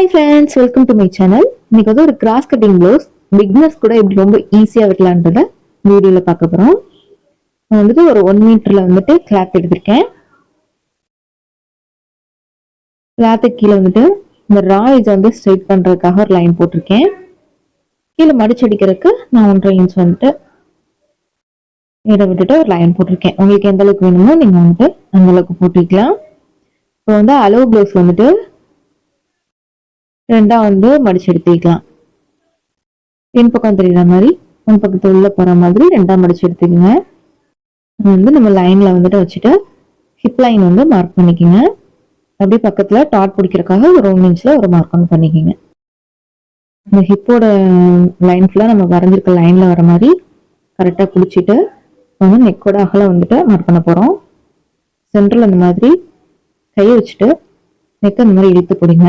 Hi friends welcome to my channel இன்னைக்கு வந்து ஒரு கிராஸ் கட்டிங் ப்ளவுஸ் பிக்னர்ஸ் கூட எப்படி ரொம்ப ஈஸியாக வைக்கலான்றத வீடியோவில் பார்க்க போகிறோம் நான் வந்துட்டு ஒரு ஒன் மீட்டரில் வந்துட்டு கிளாத் எடுத்திருக்கேன். கிளாத்துக்கு கீழே வந்துட்டு இந்த ராய்ஸ் வந்து ஸ்ட்ரைட் பண்ணுறதுக்காக ஒரு லைன் போட்டிருக்கேன். கீழே மடிச்சு அடிக்கிறதுக்கு நான் ஒன்றரை இன்ச் வந்துட்டு இதை விட்டுட்டு ஒரு லைன் போட்டிருக்கேன். உங்களுக்கு எந்த அளவுக்கு வேணுமோ நீங்கள் வந்துட்டு அந்த அளவுக்கு போட்டுக்கலாம். இப்போ வந்து அளவு ப்ளவுஸ் வந்துட்டு ரெண்டா வந்து மடிச்சு எடுத்துக்கலாம். பின் பக்கம் தெரியுற மாதிரி முன் பக்கத்து உள்ள போற மாதிரி ரெண்டா மடிச்சு எடுத்துக்கோங்க. வந்து நம்ம லைன்ல வந்துட்டு வச்சுட்டு ஹிப் லைன் வந்து மார்க் பண்ணிக்கோங்க. அப்படியே பக்கத்துல டாட் பிடிக்கிறதுக்காக ஒரு ஒன் இன்ச்ல ஒரு மார்க் ஒன்று பண்ணிக்கோங்க. இந்த ஹிப்போட லைன் ஃபுல்லா நம்ம வரைஞ்சிருக்க லைன்ல வர மாதிரி கரெக்டா பிடிச்சிட்டு வந்து நெக்கோட அகலம் வந்துட்டு மார்க் பண்ண போறோம். சென்ட்ரல் இந்த மாதிரி கையை வச்சுட்டு நெக் இந்த மாதிரி இழுத்து பிடிங்க.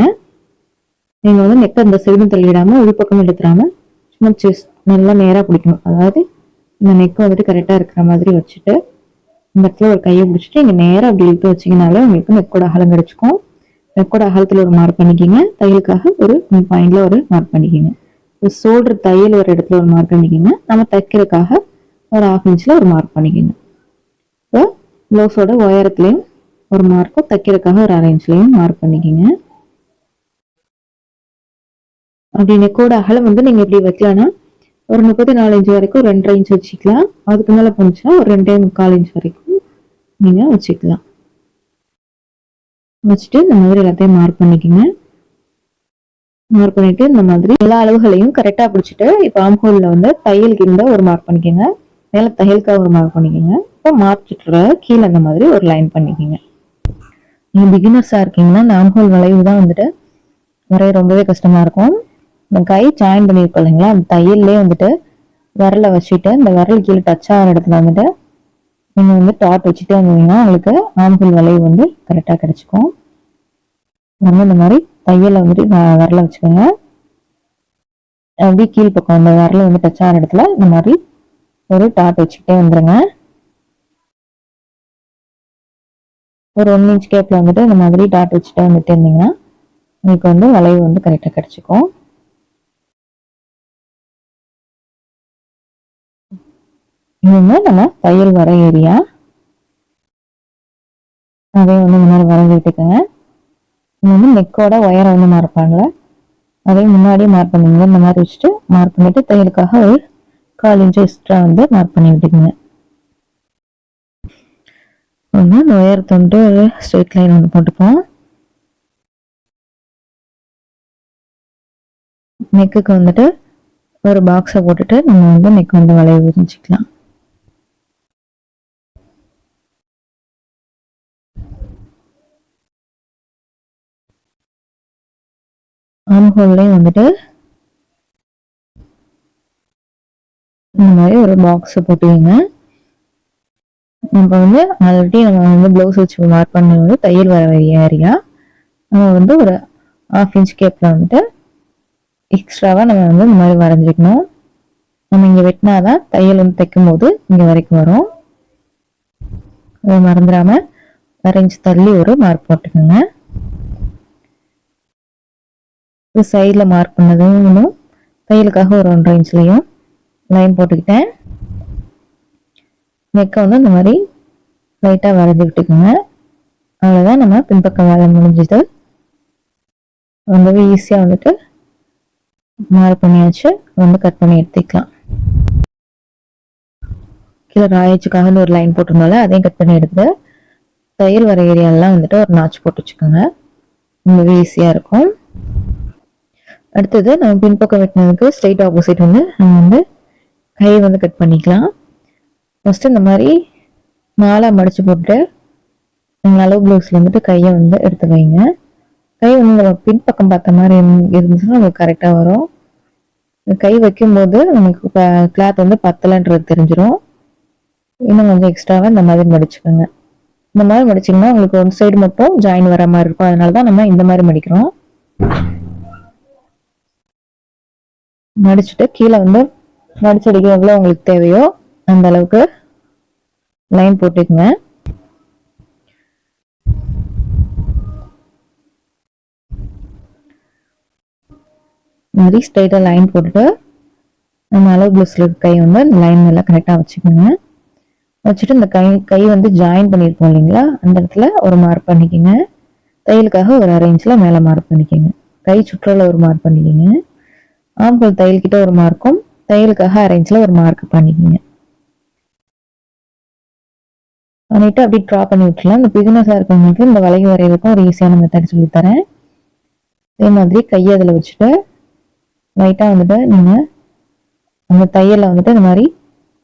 நீங்க வந்து நெக்க இந்த சைடும் தள்ளிடாம உள்பக்கம் எடுத்துடாம சும்மா செஸ்ட் நல்லா நேரா பிடிக்கணும். அதாவது இந்த நெக் வந்துட்டு கரெக்டா இருக்கிற மாதிரி வச்சுட்டு இந்த இடத்துல ஒரு கையை பிடிச்சிட்டு இங்க நேராக அப்படி இழுத்து வச்சிங்கனாலே உங்களுக்கு நெக்கோட அகலம் கிடைச்சிக்கும். நெக்கோட அகலத்துல ஒரு மார்க் பண்ணிக்கிங்க. தையலுக்காக ஒரு பாயிண்ட்ல ஒரு மார்க் பண்ணிக்கிங்க. சோல்டர் தையல் ஒரு இடத்துல ஒரு மார்க் பண்ணிக்கிங்க. நம்ம தைக்கிறதுக்காக ஒரு ஹாஃப் இன்ச்ல ஒரு மார்க் பண்ணிக்கிங்க. இப்போ ப்ளவுஸோட உயரத்துலையும் ஒரு மார்க்கும் தைக்கிறதுக்காக ஒரு அரை இன்ச்லையும் மார்க் பண்ணிக்கிங்க. அப்படி நெக்கோட அகலம் வந்து நீங்க எப்படி வைக்கலாம்னா ஒரு முப்பத்தி நாலு இன்ச் வரைக்கும் ரெண்டரை இன்ச் வச்சுக்கலாம். அதுக்கு மேல போனுச்சுன்னா ஒரு ரெண்டே முக்கால் இன்ச் வரைக்கும் நீங்க வச்சுக்கலாம். வச்சுட்டு இந்த மாதிரி எல்லாத்தையும் மார்க் பண்ணிக்கோங்க. மார்க் பண்ணிட்டு இந்த மாதிரி எல்லா அளவுகளையும் கரெக்டா பிடிச்சிட்டு இப்போ ஆம்ஹோல்ல வந்து தையலுக்கு இருந்தா ஒரு மார்க் பண்ணிக்கோங்க. மேல தையலுக்காக ஒரு மார்க் பண்ணிக்கோங்க. இப்போ மார்க் கீழே அந்த மாதிரி ஒரு லைன் பண்ணிக்கோங்க. நீங்க பிகினர்ஸா இருக்கீங்கன்னா இந்த ஆம்ஹோல் வளைவு தான் வந்துட்டு வரைய ரொம்பவே கஷ்டமா இருக்கும். இந்த கை ஜாயின் பண்ணியிருக்கோம் இல்லைங்களா? அந்த தையல்லே வந்துட்டு விரலை வச்சுட்டு இந்த விரல் கீழே டச் ஆகிற இடத்துல வந்துட்டு நீங்கள் வந்து டாட் வச்சுட்டே இருந்தீங்கன்னா உங்களுக்கு ஆம்பிள் வளைவு வந்து கரெக்டாக கிடச்சிக்கும். நம்ம இந்த மாதிரி தையலை வந்துட்டு விரலை வச்சுக்கோங்க. அப்படியே கீழ் பக்கம் அந்த விரலை வந்து டச் ஆகிற இடத்துல இந்த மாதிரி ஒரு டாட் வச்சுக்கிட்டே வந்துடுங்க ஒரு ஒன் இன்ச் கேப்பில் வந்துட்டு இந்த மாதிரி டாட் வச்சுட்டே வந்துட்டு இருந்தீங்கன்னா உங்களுக்கு வந்து வளைவு வந்து கரெக்டாக கிடைச்சிக்கும். இனிமேல் நம்ம தையல் வர ஏரியா அதே வந்து முன்னாடி வரைஞ்சி விட்டுக்கோங்க இது வந்து நெக்கோட ஒயரை வந்து மார்க் பண்ணல அதே முன்னாடியே மார்க் பண்ணுங்க இந்த மாதிரி வச்சுட்டு மார்க் பண்ணிட்டு தையலுக்காக ஒரு கால் இன்ச்சு எக்ஸ்ட்ரா வந்து மார்க் பண்ணி விட்டுக்கோங்க. வந்து இந்த உயரத்தை வந்துட்டு ஒரு ஸ்ட்ரெயிட் லைன் ஒன்று போட்டுப்போம். நெக்குக்கு வந்துட்டு ஒரு பாக்ஸை போட்டுட்டு நம்ம வந்து நெக் வந்து வளைய விரிஞ்சிக்கலாம். விரிச்சுக்கலாம் ஆம்ஹோல்லையும் வந்துட்டு இந்த மாதிரி ஒரு பாக்ஸ் போட்டுக்கோங்க. நம்ம வந்து ஆல்ரெடி நம்ம வந்து ப்ளவுஸ் வச்சு மார்க் பண்ணது வந்து தையல் வர ஏரியா நம்ம வந்து ஒரு ஹாஃப் இன்ச் கேப்பில் வந்துட்டு எக்ஸ்ட்ராவாக நம்ம வந்து இந்த மாதிரி வரைஞ்சிக்கணும். நம்ம இங்கே வெட்டினாதான் தையல் வந்து தைக்கும் போது இங்கே வரைக்கும் வரும். அதை மறந்துடாமல் வரைஞ்சி தள்ளி ஒரு மார்க் போட்டுக்கோங்க. இது சைடில் மார்க் பண்ணதும் இன்னும் தையலுக்காக ஒரு ஒன்றரை இன்ச்லேயும் லைன் போட்டுக்கிட்டேன். நெக்கை வந்து இந்த மாதிரி லைட்டாக வரைஞ்சி விட்டுக்கோங்க. அவ்வளோதான் நம்ம பின்பக்கம் வேலை முடிஞ்சது. ரொம்பவே ஈஸியாக வந்துட்டு மார்க் பண்ணியாச்சு. வந்து கட் பண்ணி எடுத்துக்கலாம். கீழே ராயச்சுக்காக ஒரு லைன் போட்டிருந்தோம்ல அதையும் கட் பண்ணி எடுத்து தையல் வர ஏரியாலாம் வந்துட்டு ஒரு நாச்சு போட்டு வச்சுக்கோங்க. ரொம்பவே ஈஸியாக இருக்கும். அடுத்தது நம்ம பின்பக்கம் வெட்டினதுக்கு ஸ்ட்ரைட் ஆப்போசிட் வந்து நம்ம வந்து கையை வந்து கட் பண்ணிக்கலாம். ஃபஸ்ட்டு இந்த மாதிரி நாலாக மடிச்சு போட்டு நீங்கள் அளவு ப்ளவுஸில் வந்துட்டு கையை வந்து எடுத்து வைங்க. கை வந்து நம்ம பின்பக்கம் பார்த்த மாதிரி இருந்துச்சுன்னா நமக்கு கரெக்டாக வரும். கை வைக்கும்போது நமக்கு கிளாத் வந்து பத்தலைன்றது தெரிஞ்சிடும் இன்னும் கொஞ்சம் எக்ஸ்ட்ராவாக இந்த மாதிரி மடிச்சுக்கோங்க. இந்த மாதிரி மடிச்சிங்கன்னா உங்களுக்கு ஒன் சைடு மட்டும் ஜாயின் வர மாதிரி இருக்கும். அதனால தான் நம்ம இந்த மாதிரி மடிக்கிறோம். மடிச்சுட்டு கீழே வந்து மடிச்சடிக்க எவ்வளோ உங்களுக்கு தேவையோ அந்த அளவுக்கு லைன் போட்டுக்குங்க. மாதிரி ஸ்ட்ரைட்டாக லைன் போட்டுட்டு நம்ம அளவு ப்ளவுஸில் இருக்க கை வந்து அந்த லைன் மேலே கரெக்டாக வச்சுக்கோங்க. வச்சுட்டு இந்த கை கை வந்து ஜாயின் பண்ணியிருக்கோம் இல்லைங்களா? அந்த இடத்துல ஒரு மார்க் பண்ணிக்கோங்க. தையலுக்காக ஒரு அரை இன்ச்சில் மேலே மார்க் பண்ணிக்கோங்க. கை சுற்றல ஒரு மார்க் பண்ணிக்கோங்க. ஆம்பல் தையல்கிட்ட ஒரு மார்க்கும் தையலுக்காக அரேஞ்சில் ஒரு மார்க் பண்ணிக்கிங்க. பண்ணிட்டு அப்படியே ட்ரா பண்ணி விட்டுலாம் இந்த பிகினஸாக இருக்கவங்களுக்கு இந்த வளைவு வரைகிறதுக்கும் ஒரு ஈஸியான மெத்தட் சொல்லித்தரேன். அதே மாதிரி கையை அதில் வச்சுட்டு லைட்டாக வந்துட்டு நீங்கள் அந்த தையலில் வந்துட்டு இந்த மாதிரி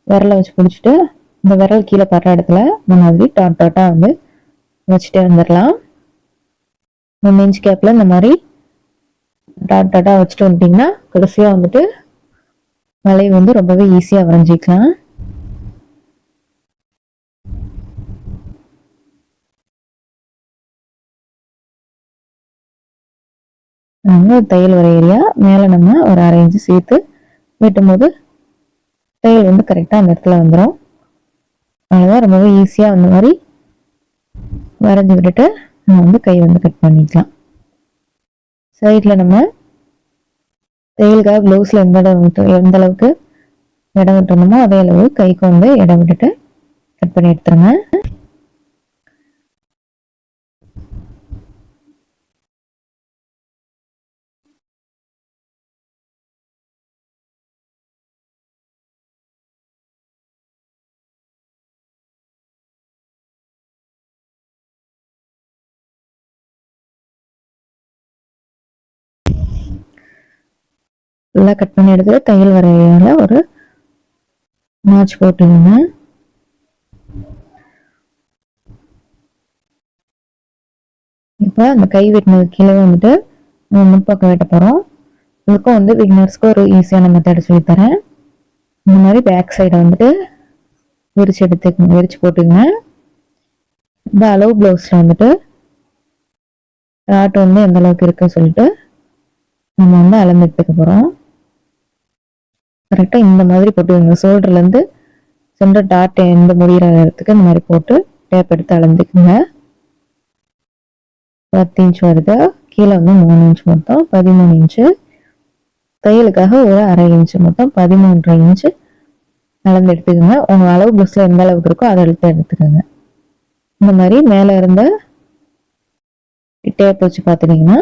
விரலை வச்சு பிடிச்சிட்டு இந்த விரல் கீழே படுற இடத்துல இந்த மாதிரி டாட் டாட்டாக வந்து வச்சுட்டே வந்துடலாம். இந்த நெஞ்சு கேப்பில் இந்த மாதிரி டாட் டாட்டாக வச்சுட்டு வந்துட்டிங்கன்னா கடைசியாக வந்துட்டு வளைவு வந்து ரொம்பவே ஈஸியாக வரைஞ்சிக்கலாம். நாங்கள் தையல் வர ஏரியா மேலே நம்ம ஒரு அரை இன்ச்சு சேர்த்து வெட்டும் போது தையல் வந்து கரெக்டாக அந்த இடத்துல வந்துடும் அவ்வளோதான் ரொம்பவே ஈஸியாக அந்த மாதிரி வரைஞ்சி விட்டுட்டு நம்ம வந்து கை வந்து கட் பண்ணிக்கலாம். சைடில் நம்ம தையலுக்காக ப்ளவுஸில் எந்த இடம் விட்டு எந்த அளவுக்கு இடம் விட்டுருந்தோமோ அதே அளவு கைக்கு வந்து இடம் விட்டுட்டு கட் பண்ணி எடுத்துருங்க. ஃபுல்லாக கட் பண்ணி எடுத்து தையல் வரையில ஒரு நாச் போட்டுருங்க இப்போ அந்த கை வெட்டினது கீழே வந்துட்டு நம்ம முன்பக்கம் வெட்ட போகிறோம் இதுக்கும் வந்து பிகினர்ஸ்க்கு ஒரு ஈஸியான மெத்தட் சொல்லித்தரேன். இந்த மாதிரி பேக் சைடை வந்துட்டு விரிச்சு எடுத்துக்கோங்க விரிச்சு போட்டுக்கங்க. இந்த அளவு ப்ளவுஸில் வந்துட்டு ராட் வந்து எந்த அளவுக்கு இருக்குன்னு சொல்லிட்டு நம்ம வந்து அளந்து எடுத்துக்க போகிறோம் கரெக்டாக இந்த மாதிரி போட்டுக்கோங்க. ஷோல்டர்லேருந்து சென்டர் டாட் எந்த முடிகிற இடத்துக்கு இந்த மாதிரி போட்டு டேப் எடுத்து அளந்துக்குங்க. பத்து இன்ச் வருது. கீழே வந்து மூணு இன்ச் மொத்தம் பதிமூணு இன்ச்சு தையலுக்காக ஒரு அரை இன்ச்சு மொத்தம் பதிமூன்று இன்ச்சு அளந்து எடுத்துக்கோங்க. உங்கள் அளவு ப்ளஸில் எந்த அளவுக்கு இருக்கோ அதை எடுத்து எடுத்துக்கோங்க. இந்த மாதிரி மேலே இருந்த டேப் வச்சு பார்த்துட்டிங்கன்னா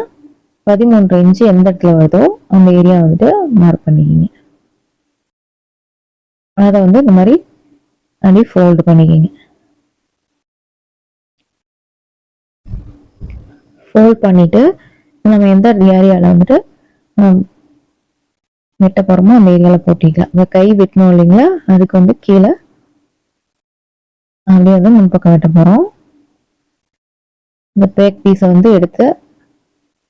பதிமூன்று இன்ச்சு எந்த இடத்துல வருதோ அந்த ஏரியா வந்துட்டு மார்க் பண்ணிக்கிங்க. அதை வந்து இந்த மாதிரி அப்படி ஃபோல்டு பண்ணிக்கிங்க. ஃபோல்ட் பண்ணிவிட்டு நம்ம எந்த ஏரியாவில் வந்துட்டு வெட்ட போகிறோமோ அந்த ஏரியாவில் போட்டிக்கலாம். இந்த கை வெட்டணும் இல்லைங்களா? அதுக்கு வந்து கீழே அப்படியே வந்து முன்பக்கம் வெட்ட போகிறோம் இந்த பேக் பீஸை வந்து எடுத்து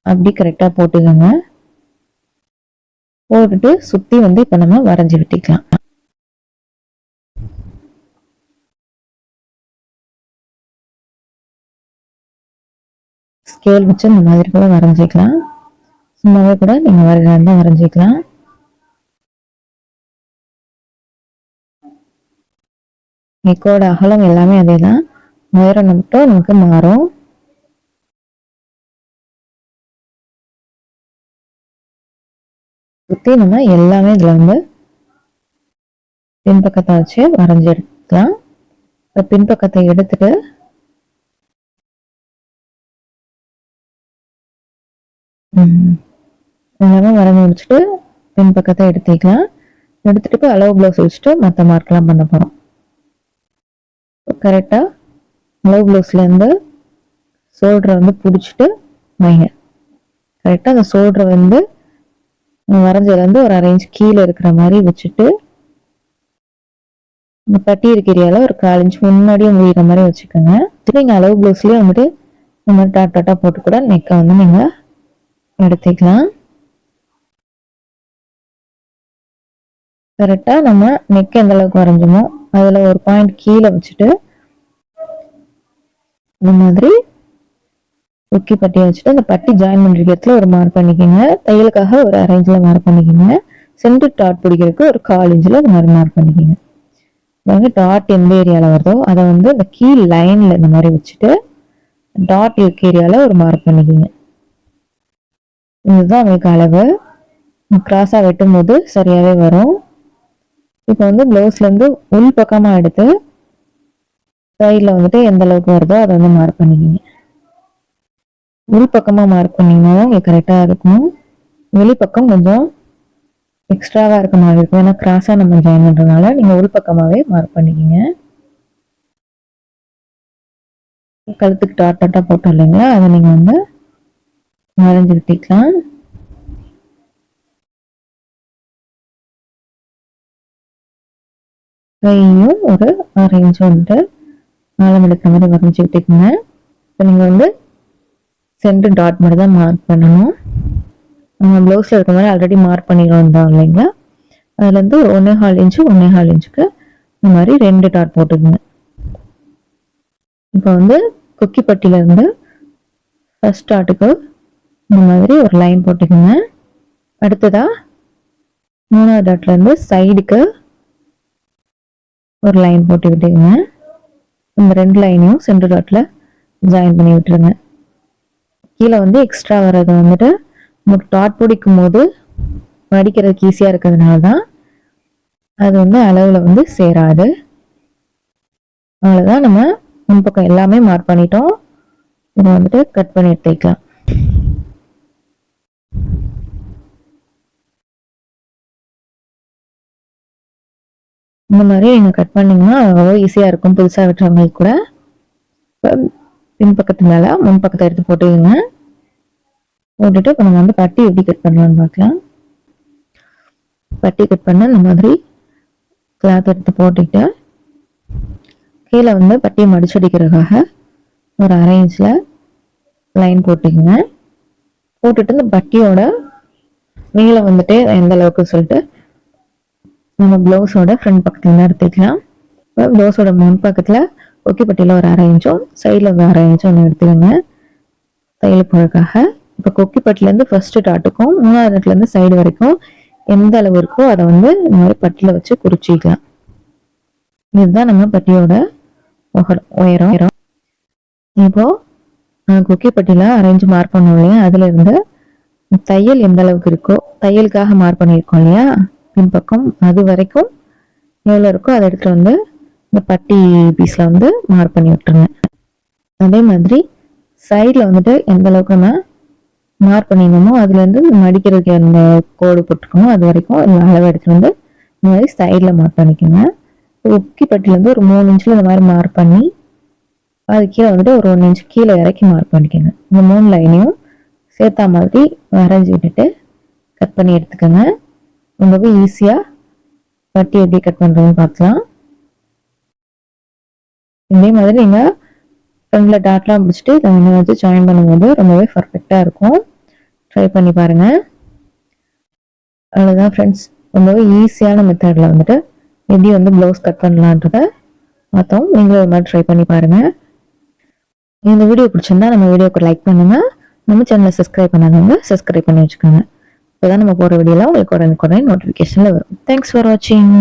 அப்படி கரெக்டாக போட்டுக்கோங்க. போட்டுட்டு சுற்றி வந்து இப்போ நம்ம வரைஞ்சி விட்டுக்கலாம். ஸ்கேல் வச்சு இந்த மாதிரி கூட வரைஞ்சிக்கலாம். சும்மாவே கூட நீங்கள் வரைகிறதா வரைஞ்சிக்கலாம். நெக்கோட அகலம் எல்லாமே அதே தான் உயரம் மட்டும் நமக்கு மாறும். சுற்றி நம்ம எல்லாமே இதில் வந்து பின்பக்கத்தை வச்சு வரைஞ்சி எடுத்துக்கலாம் இப்போ பின்பக்கத்தை எடுத்துட்டு எல்லாமே வரைஞ்சி முடிச்சுட்டு பின்பக்கத்தை எடுத்துக்கலாம். எடுத்துட்டு இப்போ அளவு ப்ளவுஸ் வச்சுட்டு மற்ற மார்க்லாம் பண்ண போகிறோம் கரெக்டாக அளவு ப்ளவுஸ்லேருந்து சோல்டரை வந்து பிடிச்சிட்டு வைங்க. கரெக்டாக அந்த சோல்டரை வந்து வரைஞ்சதுலேருந்து ஒரு அரை இன்ச் கீழே இருக்கிற மாதிரி வச்சுட்டு இந்த பட்டி இருக்கிறியால ஒரு கால் இன்ச் முன்னாடியே முடிகிற மாதிரி வச்சுக்கோங்க. நீங்கள் அளவு ப்ளவுஸ்லேயே வந்துட்டு இந்த மாதிரி டாட் டாட்டாக போட்டு கூட நெக்கை வந்து நீங்கள் எடுத்துக்கலாம் கரெக்டாக நம்ம நெக் எந்த அளவுக்கு வரைஞ்சோமோ அதில் ஒரு பாயிண்ட் கீழே வச்சுட்டு இந்த மாதிரி ஒக்கி பட்டியை வச்சுட்டு அந்த பட்டி ஜாயின் பண்ணுற இடத்துல ஒரு மார்க் பண்ணிக்கோங்க. தையலுக்காக ஒரு அரை இன்ச்சில் மார்க் பண்ணிக்கோங்க. சென்டர் டாட் பிடிக்கிறதுக்கு ஒரு கால் இன்ச்சில் இந்த மாதிரி மார்க் பண்ணிக்கோங்க. வந்து டாட் எந்த ஏரியாவில் வருதோ அதை வந்து இந்த கீழ் லைனில் இந்த மாதிரி வச்சுட்டு டாட் இருக்க ஏரியாவில் ஒரு மார்க் பண்ணிக்கோங்க. இதுதான் உங்களுக்கு அளவு. கிராஸாக வெட்டும் போது சரியாகவே வரும். இப்போ வந்து ப்ளவுஸ்லேருந்து உள் பக்கமாக எடுத்து சைடில் வந்துட்டு எந்த அளவுக்கு வருதோ அதை வந்து மார்க் பண்ணிக்கிங்க. உள் பக்கமாக மார்க் பண்ணிங்கன்னா கரெக்டாக இருக்கும். வெளிப்பக்கம் கொஞ்சம் எக்ஸ்ட்ராவாக இருக்க மாதிரி இருக்கும். ஏன்னா கிராஸாக நம்ம ஜாயின் பண்ணுறதுனால நீங்கள் உள் பக்கமாகவே மார்க் பண்ணிக்கிங்க. கழுத்துக்கு டாட் டாட்டாக போட்டோம் இல்லைங்களா? அதை நீங்கள் வந்து வரைஞ்சி விட்டிக்கலாம். கையும் ஒரு ஆறு இன்ச் வந்துட்டு ஆழம் எடுக்கிற மாதிரி வரைஞ்சி விட்டுக்குங்க. இப்போ நீங்கள் வந்து சென்டர் டாட் மாதிரி தான் மார்க் பண்ணணும். நம்ம ப்ளவுஸில் இருக்க மாதிரி ஆல்ரெடி மார்க் பண்ணிடுவோம் இருந்தோம் இல்லைங்களா? அதுலேருந்து ஒரு ஒன்றே ஹால் இன்ச்சு ஒன்றே ஹால் இன்ச்சுக்கு இந்த மாதிரி ரெண்டு டாட் போட்டுக்குங்க. இப்போ வந்து குக்கி பட்டியிலேருந்து ஃபஸ்ட் டாட்டுக்கு இந்த மாதிரி ஒரு லைன் போட்டுக்கோங்க. அடுத்ததாக மூணாவது டாட்லேருந்து சைடுக்கு ஒரு லைன் போட்டு விட்டுக்குங்க. இந்த ரெண்டு லைனையும் சென்டர் டாட்டில் ஜாயின் பண்ணி விட்டுருங்க. கீழே வந்து எக்ஸ்ட்ரா வர்றது வந்துட்டு நமக்கு டாட் பிடிக்கும் போது வடிக்கிறதுக்கு ஈஸியாக இருக்கிறதுனால தான் அது வந்து அளவில் வந்து சேராது. அவ்வளோதான் நம்ம முன்பக்கம் எல்லாமே மார்க் பண்ணிட்டோம். இதை வந்துட்டு கட் பண்ணி எடுத்துக்கலாம். இந்த மாதிரி நீங்கள் கட் பண்ணிங்கன்னா அவ்வளோ ஈஸியாக இருக்கும். புதுசாக வெட்டுறவங்களுக்கு கூட. பின்பக்கத்து மேலே முன்பக்கத்தை எடுத்து போட்டுக்கோங்க. போட்டுட்டு இப்போ நம்ம வந்து பட்டி எப்படி கட் பண்ணலாம்னு பார்க்கலாம். பட்டி கட் பண்ண இந்த மாதிரி கிளாத் எடுத்து போட்டுக்கிட்டு கீழே வந்து பட்டியை மடிச்சடிக்கிறதுக்காக ஒரு அரை இன்ச்சில் லைன் போட்டுக்கோங்க. போட்டுட்டு இந்த பட்டியோட நீளம் வந்துட்டு எந்த அளவுக்கு சொல்லிட்டு நம்ம ப்ளவுஸோட ஃப்ரண்ட் பக்கத்தில் எடுத்துக்கலாம். இப்போ ப்ளவுஸோட முன் பக்கத்தில் ஒக்கி பட்டியில் ஒரு அரை இன்ச்சும் சைடில் ஒரு அரை இன்ச்சும் ஒன்று எடுத்துக்கோங்க. தையல் போடுறதுக்காக இப்போ கொக்கி பட்டிலேருந்து ஃபர்ஸ்ட்டு டாட்டுக்கும் மூணாவது இடத்துலேருந்து சைடு வரைக்கும் எந்த அளவு இருக்கோ அதை வந்து இந்த மாதிரி பட்டியில் வச்சு குறிச்சிக்கலாம். இதுதான் நம்ம பட்டியோட உயரம். இப்போ கொக்கி பட்டியில் அரைஞ்சு மார்க் பண்ணோம் இல்லையா? அதுலேருந்து தையல் எந்த அளவுக்கு இருக்கோ தையலுக்காக மார்க் பண்ணியிருக்கோம் இல்லையா? பின்பக்கம் அது வரைக்கும் எவ்வளோ இருக்கோ அதை எடுத்துகிட்டு வந்து இந்த பட்டி பீஸில் வந்து மார்க் பண்ணி விட்டுருங்க. அதே மாதிரி சைடில் வந்துட்டு எந்த அளவுக்கு நம்ம மார்க் பண்ணியிருந்தோமோ அதுலேருந்து மடிக்கிறதுக்கு அந்த கோடு போட்டுக்கணும் அது வரைக்கும் அளவு எடுத்துகிட்டு வந்து இந்த மாதிரி சைடில் மார்க் பண்ணிக்கோங்க. உக்கி பட்டிலேருந்து ஒரு மூணு இன்ச்சில் இந்த மாதிரி மார்க் பண்ணி அது கீழே வந்துட்டு ஒரு ஒன்று இன்ச் கீழே இறக்கி மார்க் பண்ணிக்கோங்க. இந்த மூணு லைனையும் சேர்த்தா மாதிரி வரைஞ்சி விட்டுட்டு கட் பண்ணி எடுத்துக்கோங்க. ரொம்பவே ஈஸியாக பட்டி எப்படி கட் பண்ணுறதுன்னு பார்க்கலாம். இதே மாதிரி நீங்கள் ஃப்ரெண்டில் டாட்லாம் பிடிச்சிட்டு இதை வந்து வச்சு ஜாயின் பண்ணும்போது ரொம்பவே பர்ஃபெக்டாக இருக்கும். ட்ரை பண்ணி பாருங்கள் அவ்வளோதான் ஃப்ரெண்ட்ஸ் ரொம்பவே ஈஸியான மெத்தடில் வந்துட்டு எப்படி வந்து ப்ளவுஸ் கட் பண்ணலான்றத பார்த்தோம். நீங்களும் ஒரு மாதிரி ட்ரை பண்ணி பாருங்கள் இந்த வீடியோ பிடிச்சிருந்தா நம்ம வீடியோக்கு லைக் பண்ணுங்கள் நம்ம சேனலை சப்ஸ்கிரைப் பண்ணாதவங்க சப்ஸ்கிரைப் பண்ணி வச்சுக்கோங்க. இப்போ தான் நம்ம போகிற வீடியோலாம் உங்களுக்கு உடனுக்குடனே நோட்டிஃபிகேஷனில் வரும். தேங்க்ஸ் ஃபார் வாட்சிங்